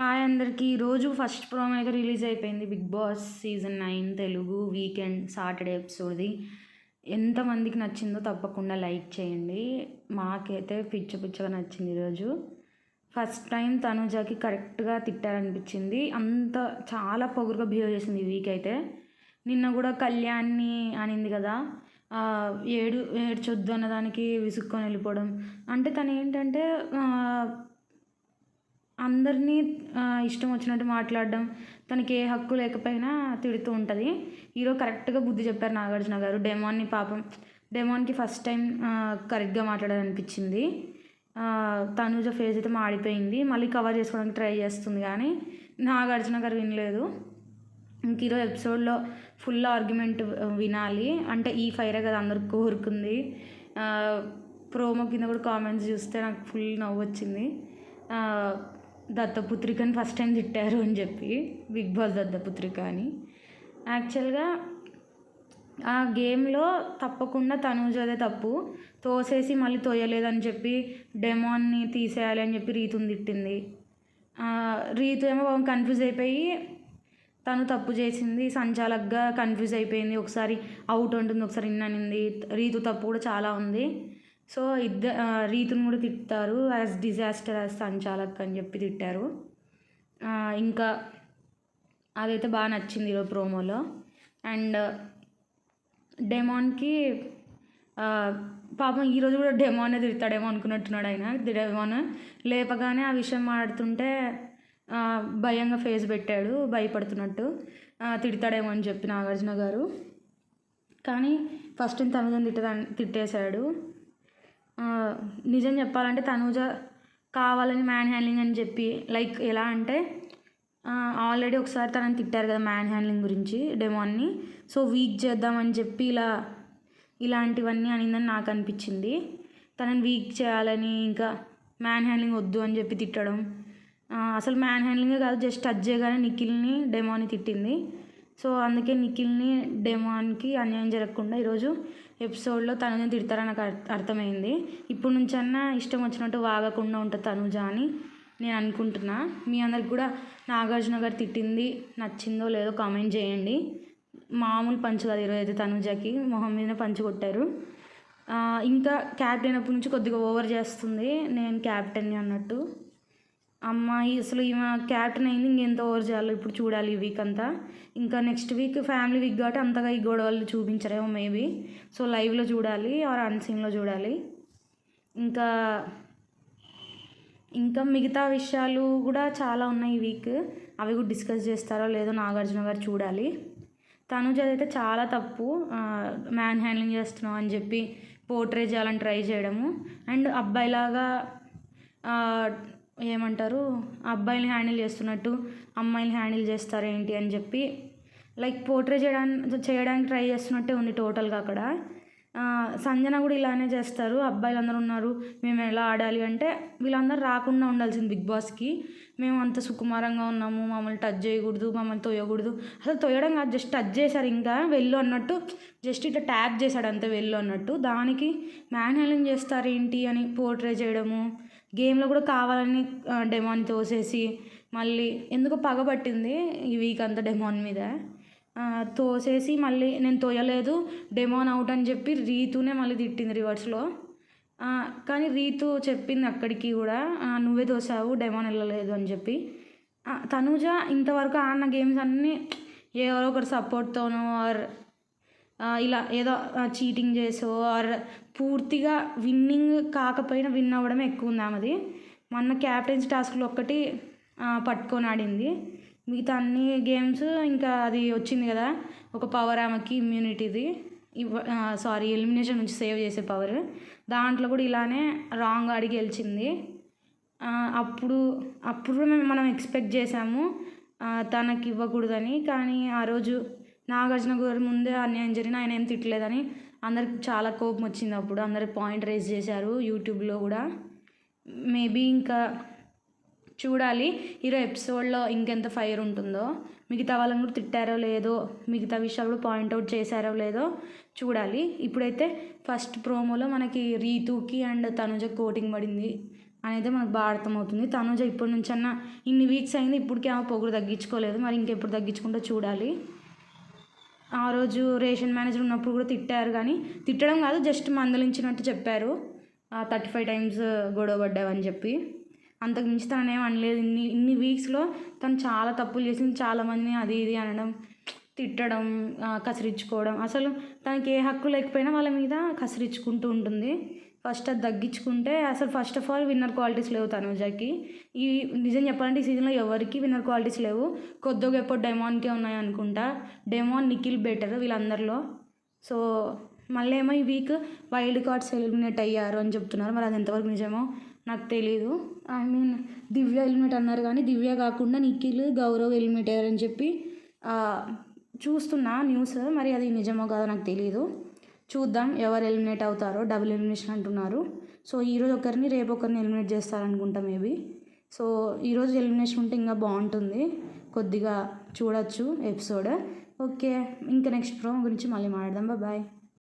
Hi అందరికీ. ఈరోజు first promo అయితే రిలీజ్ అయిపోయింది. Bigg Boss season nine Telugu weekend Saturday ఎపిసోడ్ది. ఎంతమందికి నచ్చిందో తప్పకుండా లైక్ చేయండి. మాకైతే పిచ్చ పిచ్చగా నచ్చింది ఈరోజు ఫస్ట్ టైం తనుజాకి కరెక్ట్గా తిట్టారనిపించింది అంత చాలా పొగరుగా బిహేవ్ చేసింది ఈ వీక్ అయితే. నిన్న కూడా కళ్యాణ్ని అనింది కదా. ఏడు ఏడ్చొద్దు అన్నదానికి విసుక్కొని వెళ్ళిపోవడం. అంటే తను ఏంటంటే అందరినీ ఇష్టం వచ్చినట్టు మాట్లాడడం తనకి ఏ హక్కు లేకపోయినా తిడుతూ ఉంటుంది. హీరో కరెక్ట్గా బుద్ధి చెప్పారు నాగార్జున గారు. డెమాన్ని పాపం డెమాన్కి ఫస్ట్ టైం కరెక్ట్గా మాట్లాడాలనిపించింది. ఆ, తనుజ ఫేస్ అయితే మాడిపోయింది. మళ్ళీ కవర్ చేసుకోవడానికి ట్రై చేస్తుంది కానీ నాగార్జున గారు వినలేదు. ఇంక ఈరోజు ఎపిసోడ్లో ఫుల్ ఆర్గ్యుమెంట్ వినాలి. అంటే ఈ ఫైరే కదా అందరికి కోరుకుంది. ప్రోమో కింద కూడా కామెంట్స్ చూస్తే నాకు ఫుల్ నవ్వు వచ్చింది దత్తపుత్రికని ఫస్ట్ టైం తిట్టారు అని చెప్పి బిగ్ బాస్ దత్తపుత్రిక అని. యాక్చువల్గా ఆ గేమ్లో తప్పకుండా తనూజదే తప్పు. తోసేసి మళ్ళీ తోయలేదని చెప్పి డెమోన్ని తీసేయాలి అని చెప్పి రీతుని తిట్టింది. రీతు ఏమో కన్ఫ్యూజ్ అయిపోయి తను తప్పు చేసింది సంచాలక్గా కన్ఫ్యూజ్ అయిపోయింది. ఒకసారి అవుట్ ఉంటుంది ఒకసారి ఇన్ అనింది. రీతు తప్పు కూడా చాలా ఉంది. సో ఇద్ద రీతును కూడా తిట్టారు యాజ్ డిజాస్టర్ యాజ్ సంచాలక్ అని చెప్పి తిట్టారు. ఇంకా అదైతే బాగా నచ్చింది ఈరోజు ప్రోమోలో. అండ్ డెమాన్కి పాపం ఈరోజు కూడా డెమానే తిడతాడేమో అనుకున్నట్టున్నాడు ఆయన. డెమాన్ లేపగానే ఆ విషయం మాట్లాడుతుంటే భయంగా ఫేస్ పెట్టాడు భయపడుతున్నట్టు తిడతాడేమో అని చెప్పి నాగార్జున గారు. కానీ ఫస్ట్ టైం తిట్ట తిట్టేశాడు. నిజం చెప్పాలంటే తనూజ కావాలని మ్యాన్ హ్యాండ్లింగ్ అని చెప్పి లైక్ ఎలా అంటే ఆల్రెడీ ఒకసారి తనని తిట్టారు కదా మ్యాన్ హ్యాండ్లింగ్ గురించి డెమాన్ని సో వీక్ చేద్దామని చెప్పి ఇలా ఇలాంటివన్నీ అనిందని నాకు అనిపించింది. తనని వీక్ చేయాలని ఇంకా మ్యాన్ హ్యాండ్లింగ్ వద్దు అని చెప్పి తిట్టడం. అసలు మ్యాన్ హ్యాండ్లింగే కాదు జస్ట్ టచ్ చేయగానే నిఖిల్ని డెమోని తిట్టింది. సో అందుకే నిఖిల్ని డెమాన్కి అన్యాయం జరగకుండా ఈరోజు ఎపిసోడ్లో తనుజని తిడతారని నాకు అర్థమైంది. ఇప్పుడు నుంచన్నా ఇష్టం వచ్చినట్టు వాగకుండా ఉంటుంది తనుజ అని నేను అనుకుంటున్నా. మీ అందరికి కూడా నాగార్జున గారు తిట్టింది నచ్చిందో లేదో కామెంట్ చేయండి. మామూలు పంచు కాదు ఈరోజు అయితే తనుజకి మొహం మీద పంచు కొట్టారు. ఇంకా క్యాప్టెన్ అప్పటి నుంచి కొద్దిగా ఓవర్ చేస్తుంది నేను క్యాప్టెన్ని అన్నట్టు. అమ్మాయి అసలు ఈమె క్యాప్టెన్ అయింది ఇంకెంత ఓవర్ చేయాలో ఇప్పుడు చూడాలి ఈ వీక్ అంతా. ఇంకా నెక్స్ట్ వీక్ ఫ్యామిలీ వీక్ కాబట్టి అంతగా ఈ గొడవలు చూపించరేమో మేబీ సో లైవ్లో చూడాలి ఆర్ అన్సీన్లో చూడాలి. ఇంకా ఇంకా మిగతా విషయాలు కూడా చాలా ఉన్నాయి ఈ వీక్ అవి కూడా డిస్కస్ చేస్తారో లేదో నాగార్జున గారు చూడాలి. తనుజ అయితే చాలా తప్పు. మ్యాన్ హ్యాండ్లింగ్ చేస్తున్నావు అని చెప్పి పోర్ట్రే చేయాలని ట్రై చేయడము. అండ్ అబ్బాయిలాగా ఏమంటారు అబ్బాయిని హ్యాండిల్ చేస్తున్నట్టు అమ్మాయిని హ్యాండిల్ చేస్తారు ఏంటి అని చెప్పి లైక్ పోర్ట్రే చేయడానికి చేయడానికి ట్రై చేస్తున్నట్టే ఉంది టోటల్గా అక్కడ. సంజన కూడా ఇలానే చేస్తారు. అబ్బాయిలు అందరూ ఉన్నారు. మేము ఎలా ఆడాలి అంటే వీళ్ళందరూ రాకుండా ఉండాల్సింది బిగ్ బాస్కి. మేము అంత సుకుమారంగా ఉన్నాము. మమ్మల్ని టచ్ చేయకూడదు మమ్మల్ని తొయ్యకూడదు అసలు తొయ్యడం కాదు జస్ట్ టచ్ చేశారు ఇంకా. వెళ్ళు అన్నట్టు జస్ట్ ఇట్లా ట్యాగ్ చేశాడు అంతే వెళ్ళు అన్నట్టు. దానికి మ్యాన్ చేస్తారు ఏంటి అని పోర్ట్రే చేయడము. గేమ్లో కూడా కావాలని డెమాన్ తోసేసి మళ్ళీ ఎందుకో పగబట్టింది ఈ వీక్ అంతా డెమాన్ మీద. తోసేసి మళ్ళీ నేను తోయలేదు డెమోన్ అవుట్ అని చెప్పి రీతునే మళ్ళీ తిట్టింది రివర్స్లో కానీ రీతు చెప్పింది అక్కడికి కూడా నువ్వే తోసావు డెమోన్ వెళ్ళలేదు అని చెప్పి. ఆ, తనూజ ఇంతవరకు ఆడిన గేమ్స్ అన్నీ ఎవరో ఒకరు సపోర్ట్తోనో ఆర్ ఇలా ఏదో చీటింగ్ చేసో ఆర్ పూర్తిగా విన్నింగ్ కాకపోయినా విన్ అవ్వడమే ఎక్కువ ఉంది ఆమెది. మొన్న క్యాప్టెన్స్ టాస్క్లో ఒక్కటి పట్టుకొని ఆడింది. మిగతా అన్ని గేమ్స్ ఇంకా అది వచ్చింది కదా ఒక పవర్ ఆమెకి ఇమ్యూనిటీది ఇవ్వ సారీ ఎలిమినేషన్ నుంచి సేవ్ చేసే పవర్ దాంట్లో కూడా ఇలానే రాంగ్ ఆడి గెలిచింది. అప్పుడు అప్పుడు మేము మనం ఎక్స్పెక్ట్ చేసాము తనకి ఇవ్వకూడదని. కానీ ఆ రోజు నాగార్జున గారి ముందే అన్యాయం జరిగిన ఆయన ఏం తిట్టలేదని అందరికి చాలా కోపం వచ్చింది అప్పుడు. అందరు పాయింట్ రేస్ చేశారు యూట్యూబ్లో కూడా. మేబీ ఇంకా చూడాలి. హీరో ఎపిసోడ్లో ఇంకెంత ఫైర్ ఉంటుందో. మిగతా వాళ్ళని కూడా తిట్టారో లేదో మిగతా విషయాలు కూడా పాయింట్అవుట్ చేశారో లేదో చూడాలి. ఇప్పుడైతే ఫస్ట్ ప్రోమోలో మనకి రీతుకి అండ్ తనుజ కోటింగ్ పడింది అనేది మనకు బాగా అర్థమవుతుంది. తనుజ ఇప్పటి నుంచన్నా ఇన్ని వీక్స్ అయింది ఇప్పటికే ఆమె పొగురు తగ్గించుకోలేదు. మరి ఇంకెప్పుడు తగ్గించుకుంటూ చూడాలి. ఆ రోజు రేషన్ మేనేజర్ ఉన్నప్పుడు కూడా తిట్టారు కానీ తిట్టడం కాదు జస్ట్ మందలించినట్టు చెప్పారు. థర్టీ ఫైవ్ టైమ్స్ గొడవ పడ్డావని చెప్పి. అంతకు మించి తను అనలేదు. ఇన్ని ఇన్ని వీక్స్లో తను చాలా తప్పులు చేసింది. చాలామందిని అది ఇది అనడం తిట్టడం కసిరించుకోవడం అసలు తనకి ఏ హక్కు లేకపోయినా వాళ్ళ మీద కసిరించుకుంటూ ఉంటుంది. ఫస్ట్ అది తగ్గించుకుంటే అసలు first of all winner qualities లేవు తనుజకి. ఈ నిజం చెప్పాలంటే ఈ సీజన్లో ఎవరికి విన్నర్ క్వాలిటీస్ లేవు. కొద్దిగా ఎప్పుడు డెమాన్కే ఉన్నాయి అనుకుంటా. డెమాన్ నిఖిల్ బెటర్ వీళ్ళందరిలో. సో మళ్ళీ ఏమో ఈ వీక్ వైల్డ్ కార్డ్స్ ఎలిమినేట్ అయ్యారు అని చెప్తున్నారు. మరి అది ఎంతవరకు నిజమో? నాకు తెలీదు. ఐ మీన్ దివ్య హెల్మెట్ అన్నారు కానీ దివ్య కాకుండా నిఖిల్ గౌరవ్ హెల్మెట్ అని చెప్పి చూస్తున్నా న్యూస్. మరి అది నిజమో కాదో నాకు తెలియదు చూద్దాం ఎవరు ఎలిమినేట్ అవుతారో. డబుల్ ఎలిమినేషన్ అంటున్నారు. సో ఈరోజు ఒకరిని రేపు ఒకరిని ఎలిమినేట్ చేస్తారనుకుంటా మేబీ. సో ఈరోజు ఎలిమినేషన్ ఉంటే ఇంకా బాగుంటుంది. కొద్దిగా చూడొచ్చు ఎపిసోడ్. ఓకే ఇంకా నెక్స్ట్ ప్రోమో గురించి మళ్ళీ మాట్లాడదాం. బాయ్.